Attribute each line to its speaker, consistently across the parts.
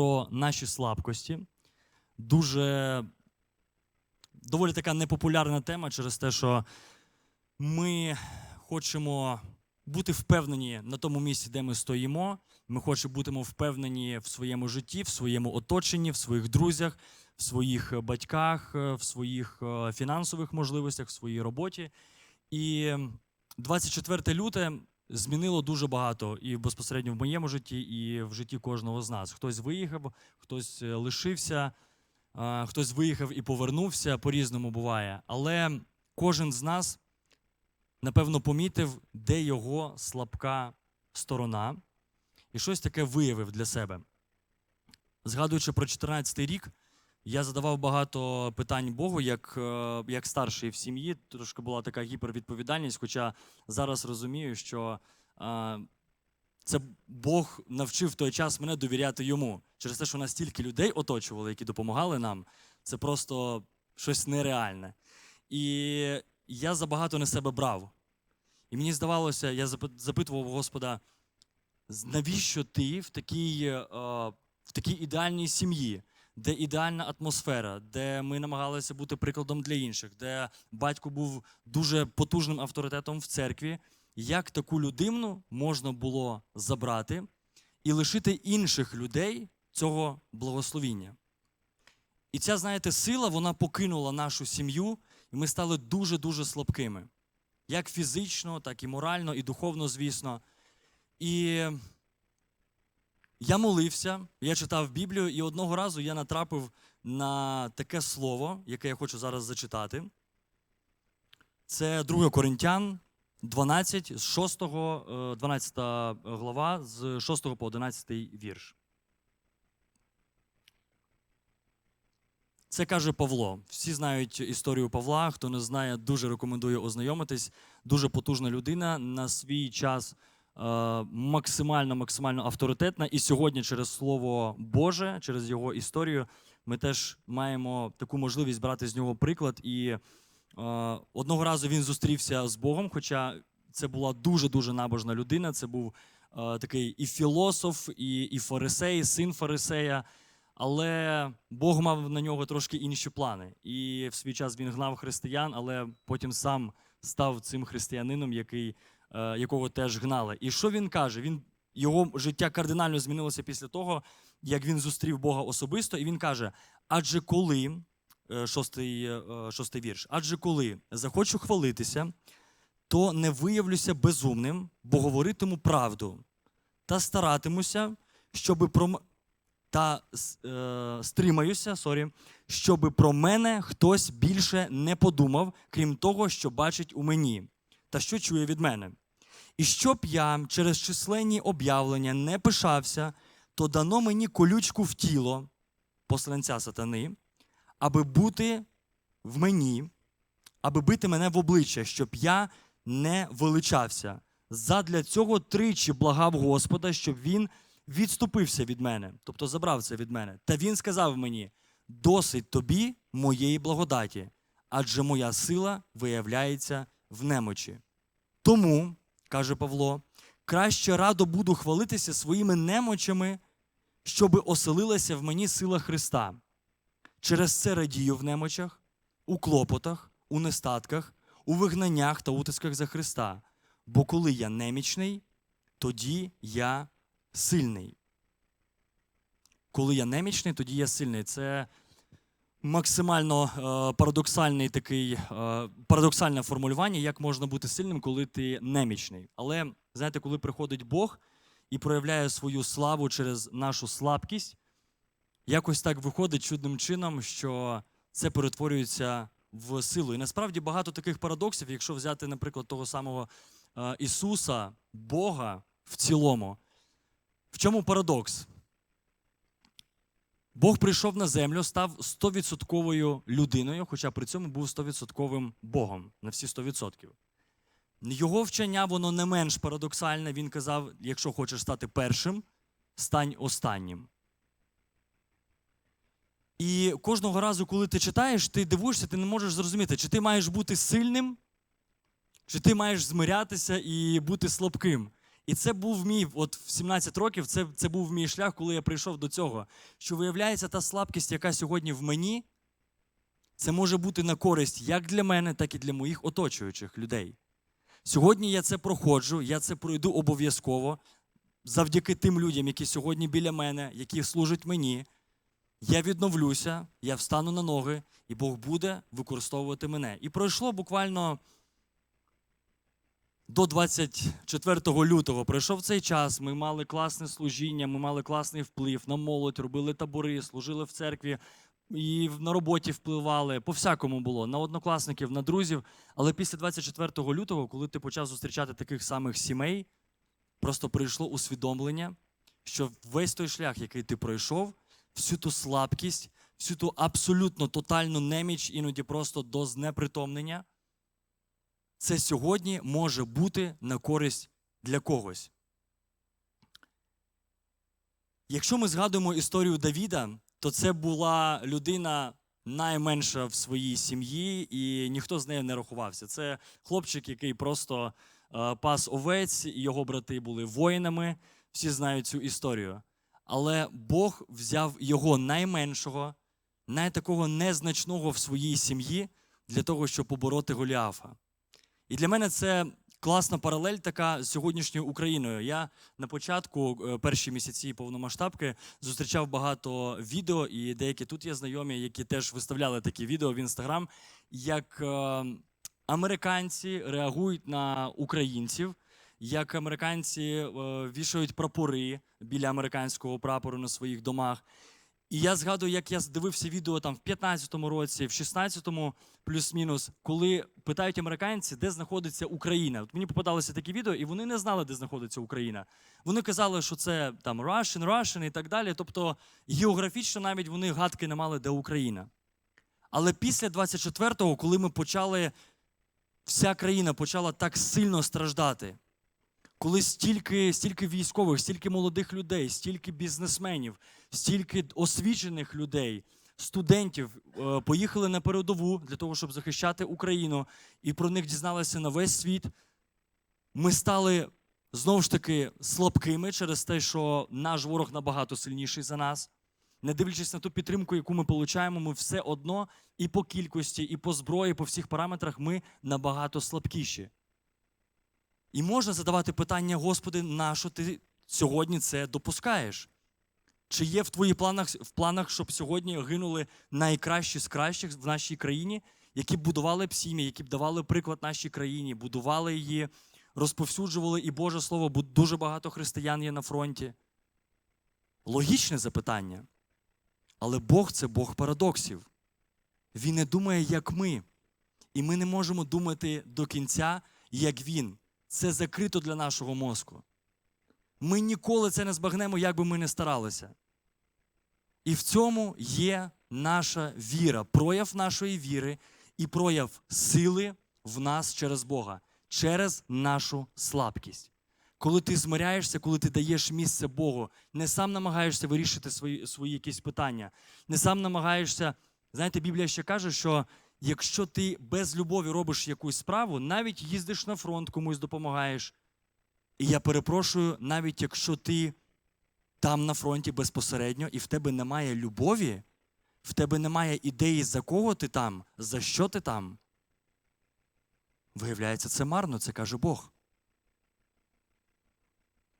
Speaker 1: про наші слабкості. Дуже доволі така непопулярна тема через те, що ми хочемо бути впевнені на тому місці, де ми стоїмо. Ми хочемо бути впевнені в своєму житті, в своєму оточенні, в своїх друзях, в своїх е, батьках, е, в своїх е, фінансових можливостях, в своїй роботі. І 24 люте змінило дуже багато і безпосередньо в моєму житті, і в житті кожного з нас. Хтось виїхав, хтось е, лишився, хтось виїхав і повернувся, по-різному буває. Але кожен з нас, напевно, помітив, де його слабка сторона, і щось таке виявив для себе. Згадуючи про 14 рік, я задавав багато питань Богу, як, е, як старший в сім'ї. Трошки була така гіпервідповідальність, хоча зараз розумію, що е, це Бог навчив в той час мене довіряти йому. Через те, що нас стільки людей оточували, які допомагали нам, це просто щось нереальне. І я забагато на себе брав. І мені здавалося, я запитував Господа, навіщо ти в такій, е, в такій ідеальній сім'ї, де ідеальна атмосфера, де ми намагалися бути прикладом для інших, де батько був дуже потужним авторитетом в церкві, як таку людину можна було забрати і лишити інших людей цього благословіння. І ця, знаєте, сила вона покинула нашу сім'ю, і ми стали дуже-дуже слабкими. Як фізично, так і морально, і духовно, звісно. І я молився, я читав Біблію, і одного разу я натрапив на таке слово, яке я хочу зараз зачитати. Це 2 Коринтян 12, з 6, е, 12 глава, з 6 по 11 вірш. Це каже Павло. Всі знають історію Павла. Хто не знає, дуже рекомендую ознайомитись. Дуже потужна людина на свій час максимально максимально авторитетна. І сьогодні, через Слово Боже, через його історію, ми теж маємо таку можливість брати з нього приклад. І е, одного разу він зустрівся з Богом, хоча це була дуже дуже набожна людина. Це був е, такий і філософ, і, і фарисей, син фарисея. Але Бог мав на нього трошки інші плани. І в свій час він гнав християн, але потім сам став цим християнином, який, е, якого теж гнали. І що він каже? Він, його життя кардинально змінилося після того, як він зустрів Бога особисто, і він каже: адже коли, е, шостий, е, шостий вірш, адже коли захочу хвалитися, то не виявлюся безумним, бо говоритиму правду та старатимуся, щоби про, та е, стримаюся, сорі, щоб про мене хтось більше не подумав, крім того, що бачить у мені, та що чує від мене. І щоб я через численні об'явлення не пишався, то дано мені колючку в тіло посланця сатани, аби бути в мені, аби бити мене в обличчя, щоб я не величався. Задля цього тричі благав Господа, щоб він відступився від мене, тобто забрав це від мене. Та він сказав мені: досить тобі моєї благодаті, адже моя сила виявляється в немочі. Тому, каже Павло, краще радо буду хвалитися своїми немочами, щоби оселилася в мені сила Христа. Через це радію в немочах, у клопотах, у нестатках, у вигнаннях та утисках за Христа. Бо коли я немічний, тоді я сильний. Коли я немічний, тоді я сильний. Це максимально е, парадоксальний такий, е, парадоксальне формулювання, як можна бути сильним, коли ти немічний. Але знаєте, коли приходить Бог і проявляє свою славу через нашу слабкість, якось так виходить чудним чином, що це перетворюється в силу. І насправді багато таких парадоксів, якщо взяти, наприклад, того самого е, Ісуса, Бога в цілому. В чому парадокс? Бог прийшов на землю, став 100% людиною, хоча при цьому був 100% Богом на всі 100%. Його вчення воно не менш парадоксальне. Він казав: якщо хочеш стати першим, стань останнім. І кожного разу, коли ти читаєш, ти дивуєшся, ти не можеш зрозуміти, чи ти маєш бути сильним, чи ти маєш змирятися і бути слабким. І це був мій, от в 17 років, це, це був мій шлях, коли я прийшов до цього. Що виявляється, та слабкість, яка сьогодні в мені, це може бути на користь як для мене, так і для моїх оточуючих людей. Сьогодні я це проходжу, я це пройду обов'язково завдяки тим людям, які сьогодні біля мене, які служать мені. Я відновлюся, я встану на ноги, і Бог буде використовувати мене. І пройшло буквально до 24 лютого. Пройшов цей час. Ми мали класне служіння, ми мали класний вплив на молодь, робили табори, служили в церкві і на роботі впливали. По всякому було на однокласників, на друзів. Але після 24 лютого, коли ти почав зустрічати таких самих сімей, просто прийшло усвідомлення, що весь той шлях, який ти пройшов, всю ту слабкість, всю ту абсолютно тотальну неміч, іноді просто до знепритомнення, це сьогодні може бути на користь для когось. Якщо ми згадуємо історію Давіда, то це була людина найменша в своїй сім'ї, і ніхто з нею не рахувався. Це хлопчик, який просто е, пас овець, його брати були воїнами. Всі знають цю історію. Але Бог взяв його найменшого, найтакого незначного в своїй сім'ї для того, щоб побороти Голіафа. І для мене це класна паралель така з сьогоднішньою Україною. Я на початку, е, перші місяці повномасштабки, зустрічав багато відео, і деякі тут є знайомі, які теж виставляли такі відео в інстаграм, як е, американці реагують на українців. Як американці е, вішають прапори біля американського прапору на своїх домах. І я згадую, як я дивився відео там в 15-му році, в 16-му, плюс-мінус, коли питають американці, де знаходиться Україна. От мені попадалося такі відео, і вони не знали, де знаходиться Україна. Вони казали, що це там Russian, Russian і так далі. Тобто географічно навіть вони гадки не мали, де Україна. Але після 24-го, коли ми почали, вся країна почала так сильно страждати коли стільки, стільки військових, стільки молодих людей, стільки бізнесменів, стільки освічених людей, студентів е, поїхали на передову для того, щоб захищати Україну, і про них дізналися на весь світ. Ми стали знову ж таки слабкими через те, що наш ворог набагато сильніший за нас. Не дивлячись на ту підтримку, яку ми получаємо, ми все одно і по кількості, і по зброї, по всіх параметрах ми набагато слабкіші. І можна задавати питання, Господи, на що ти сьогодні це допускаєш? Чи є в твоїх планах, в планах, щоб сьогодні гинули найкращі з кращих в нашій країні, які б будували б сім'ї, які б давали приклад нашій країні, будували її, розповсюджували і Боже Слово, бо дуже багато християн є на фронті? Логічне запитання. Але Бог це Бог парадоксів. Він не думає, як ми. І ми не можемо думати до кінця, як він. Це закрито для нашого мозку. Ми ніколи це не збагнемо, як би ми не старалися. І в цьому є наша віра, прояв нашої віри і прояв сили в нас через Бога, через нашу слабкість. Коли ти змиряєшся, коли ти даєш місце Богу, не сам намагаєшся вирішити свої, свої якісь питання, не сам намагаєшся. Знаєте, Біблія ще каже, що якщо ти без любові робиш якусь справу, навіть їздиш на фронт, комусь допомагаєш. І я перепрошую, навіть якщо ти там на фронті безпосередньо, і в тебе немає любові, в тебе немає ідеї, за кого ти там, за що ти там. Виявляється, це марно, це каже Бог.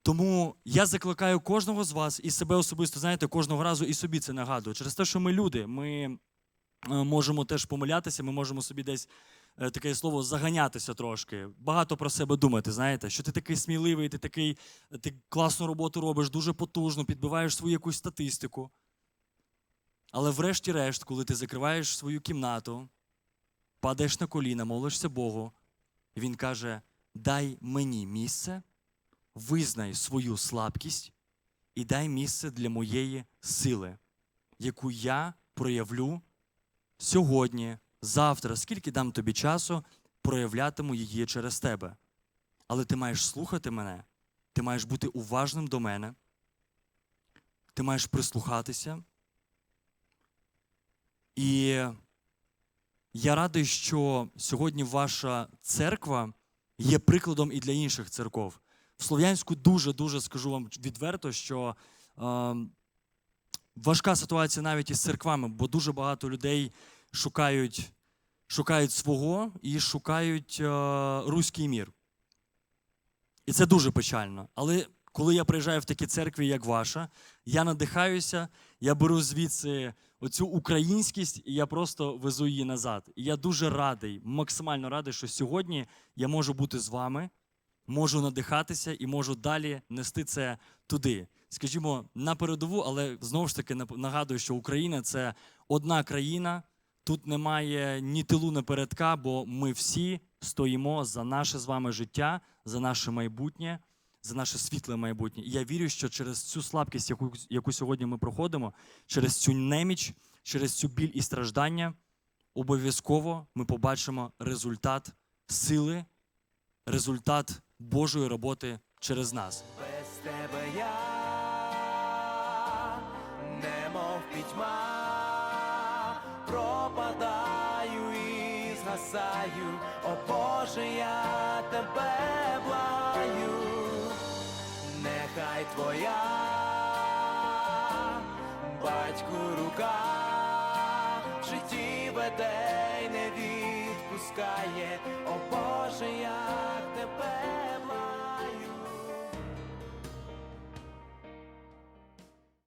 Speaker 1: Тому я закликаю кожного з вас і себе особисто, знаєте, кожного разу і собі це нагадую. Через те, що ми люди, ми можемо теж помилятися, ми можемо собі десь е, таке слово заганятися трошки, багато про себе думати, знаєте, що ти такий сміливий, ти такий, ти класну роботу робиш, дуже потужно, підбиваєш свою якусь статистику. Але врешті-решт, коли ти закриваєш свою кімнату, падаєш на коліна, молишся Богу, він каже: дай мені місце, визнай свою слабкість і дай місце для моєї сили, яку я проявлю сьогодні, завтра, скільки дам тобі часу, проявлятиму її через тебе. Але ти маєш слухати мене, ти маєш бути уважним до мене, ти маєш прислухатися. І я радий, що сьогодні ваша церква є прикладом і для інших церков. в Слов'янську дуже дуже скажу вам відверто, що е, важка ситуація навіть із церквами, бо дуже багато людей шукають, шукають свого і шукають е, руський мір. І це дуже печально. Але коли я приїжджаю в такі церкви, як ваша, я надихаюся, я беру звідси оцю українськість, і я просто везу її назад. І я дуже радий, максимально радий, що сьогодні я можу бути з вами, можу надихатися і можу далі нести це туди. Скажімо, на передову, але знову ж таки нагадую, що Україна це одна країна. Тут немає ні тилу, ні передка, бо ми всі стоїмо за наше з вами життя, за наше майбутнє, за наше світле майбутнє. І я вірю, що через цю слабкість, яку, яку сьогодні ми проходимо, через цю неміч, через цю біль і страждання, обов'язково ми побачимо результат сили, результат Божої роботи через нас.
Speaker 2: Без тебе я немов пітьма, і о Боже, я тебе благаю, нехай твоя батьку рука в житті веде й не відпускає, о Боже, я